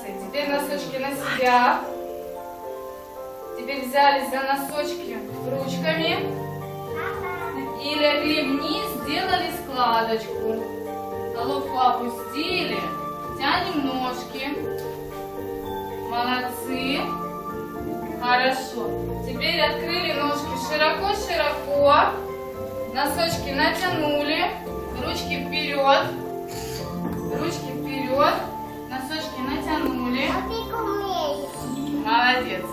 Молодцы. Теперь носочки на себя. Теперь взялись за носочки ручками. И легли вниз, сделали складочку. Головку опустили. Тянем ножки. Молодцы. Хорошо. Теперь открыли ножки широко-широко. Носочки натянули. Ручки вперед. Ручки вперед. Молодец.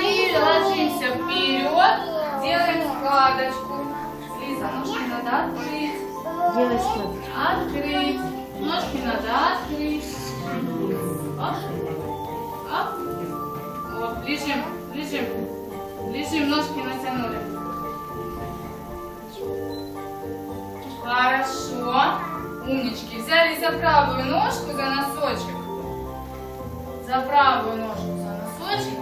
И ложимся вперед. Делаем складочку. Лиза, ножки надо открыть. Делай складочку. Открыть. Ножки надо открыть. Оп. Оп. Оп. Лежим. Лежим. Лежим. Ножки натянули. Хорошо. Умнички. Взяли за правую ножку, за носочек. За правую ножку, за носочек.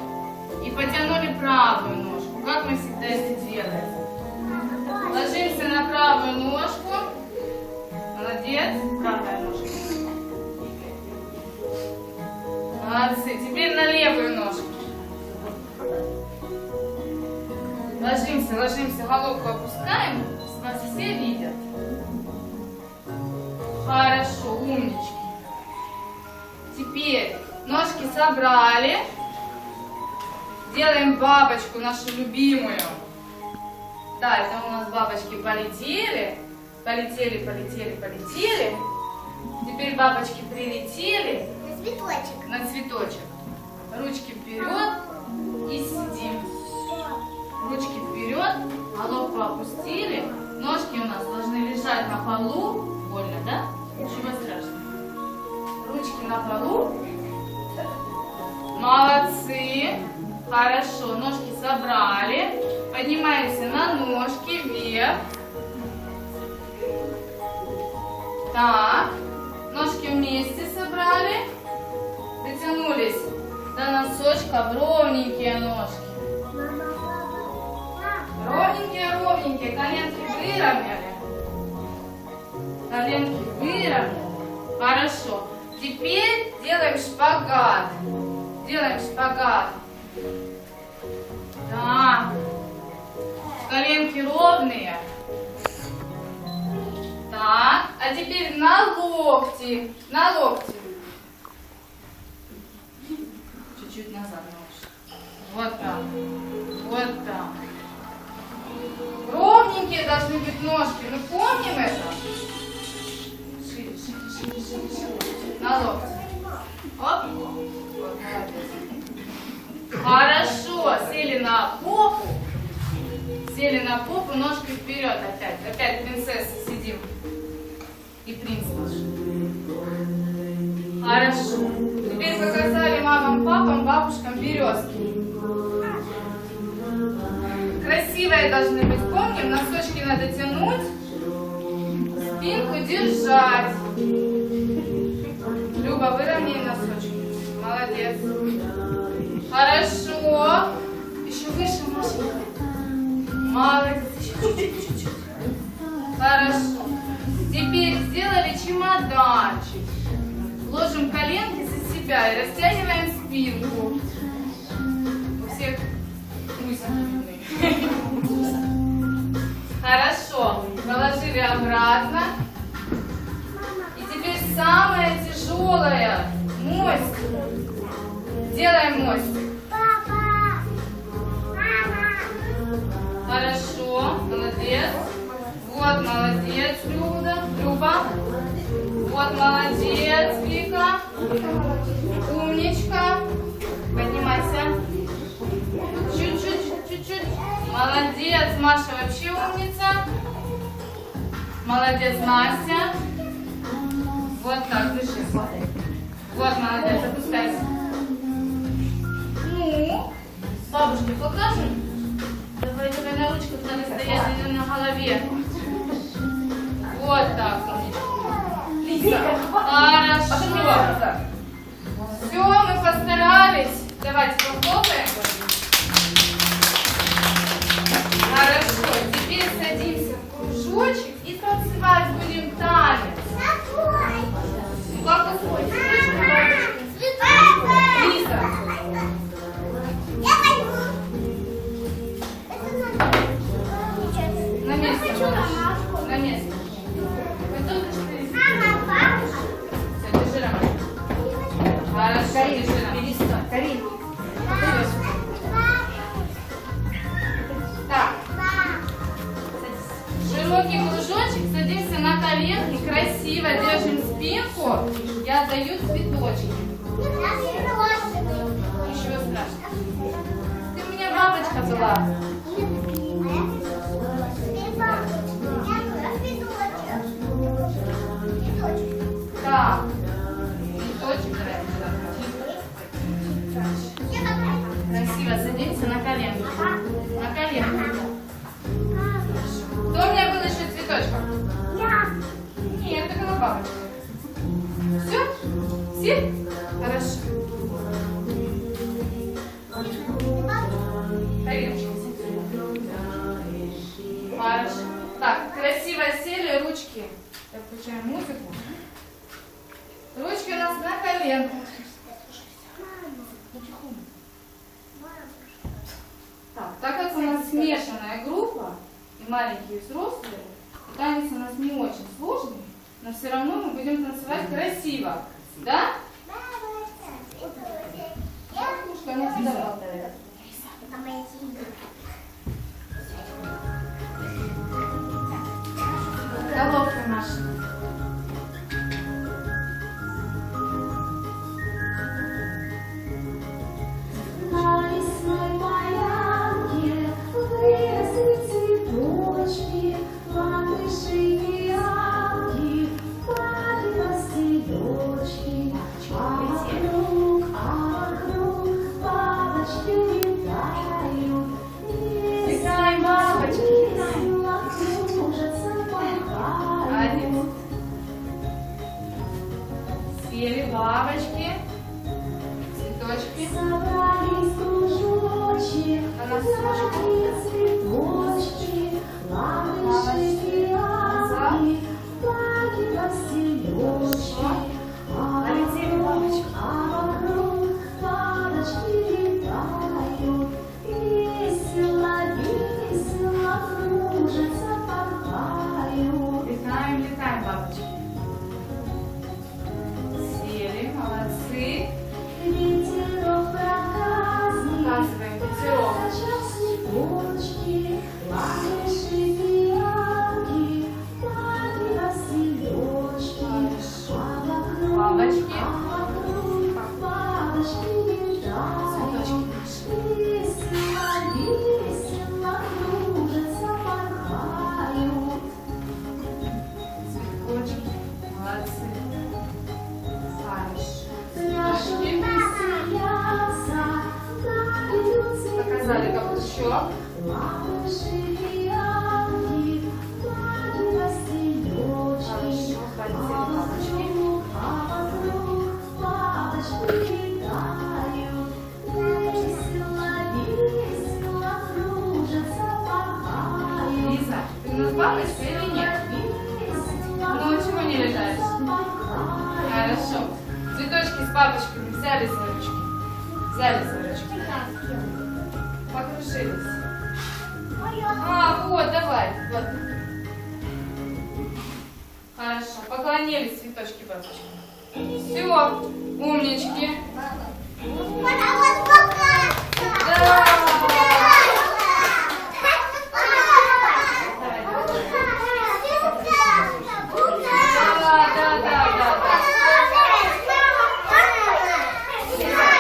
И потянули правую ножку. Как мы всегда это делаем. Ложимся на правую ножку. Молодец. Правая ножка. Молодцы. Теперь на левую ножку. Ложимся, ложимся, головку опускаем. Вас все видят. Хорошо, умнички. Теперь ножки собрали. Делаем бабочку нашу любимую. Да, это у нас бабочки полетели. Полетели, полетели, полетели. Теперь бабочки прилетели На цветочек. на цветочек. Ручки вперед и сидим. Ручки вперед, головку опустили. Ножки у нас должны лежать на полу. Больно, да? Ничего страшного. Ручки на полу. Хорошо, ножки собрали. Поднимаемся на ножки вверх. Так, ножки вместе собрали. Дотянулись до носочка, ровненькие ножки. Ровненькие, ровненькие, коленки выровняли. Коленки выровняли. Хорошо. Теперь делаем шпагат. Делаем шпагат. Так. Коленки ровные. Так. А теперь на локти. На локти. Чуть-чуть назад ножки. Вот так. Вот так. Ровненькие должны быть ножки. Мы помним это? Шире. На локти. Оп. Вот, молодец. Хорошо. Сели на попу. Сели на попу, ножки вперед опять. Опять принцесса сидим. И принц наш. Хорошо. Теперь показали мамам, папам, бабушкам березки. Красивые должны быть. Помним, носочки надо тянуть, спинку держать. Люба, выровняй носочки. Молодец. Хорошо. Еще выше, Машенька. Молодец. Хорошо. Теперь сделали чемоданчик. Ложим коленки за себя и растягиваем спинку. У всех трусики. Хорошо. Положили обратно. И теперь самое тяжелое. Мостик. Делаем мостик. Папа. Мама. Хорошо. Молодец. Вот молодец, Люда. Люба. Вот молодец, Вика. Умничка. Поднимайся. Чуть-чуть, чуть-чуть. Молодец, Маша вообще умница. Молодец, Настя. Вот так, дыши. Вот, молодец, опускайся. Бабушке покажем? Давай, давай на ручках стоять а не на голове. Вот так. Лиза, хорошо. Все, мы постарались. Давайте похлопаем. Хорошо, теперь садимся в кружочек Я даю цветочки. Ничего страшного. Ты у меня бабочка была. Так. Цветочек Красиво садимся на коленки. Так, красиво сели, ручки. Я включаю музыку. Ручки у нас на коленках. Так, так как у нас смешанная группа, и маленькие, и взрослые, и танец у нас не очень сложный, но все равно мы будем танцевать красиво. Да? Бабушка, она всегда masz цветочки. Собрались кружочек, Она яркие цветочки, малыши фиалки, паки постелечки, а бабочки. а вокруг бабочки Хорошо. Цветочки с бабочками взяли за ручки. Взяли за ручки. Покружились. А, вот, давай. Вот. Хорошо. Поклонились цветочки бабочки. Все, умнички.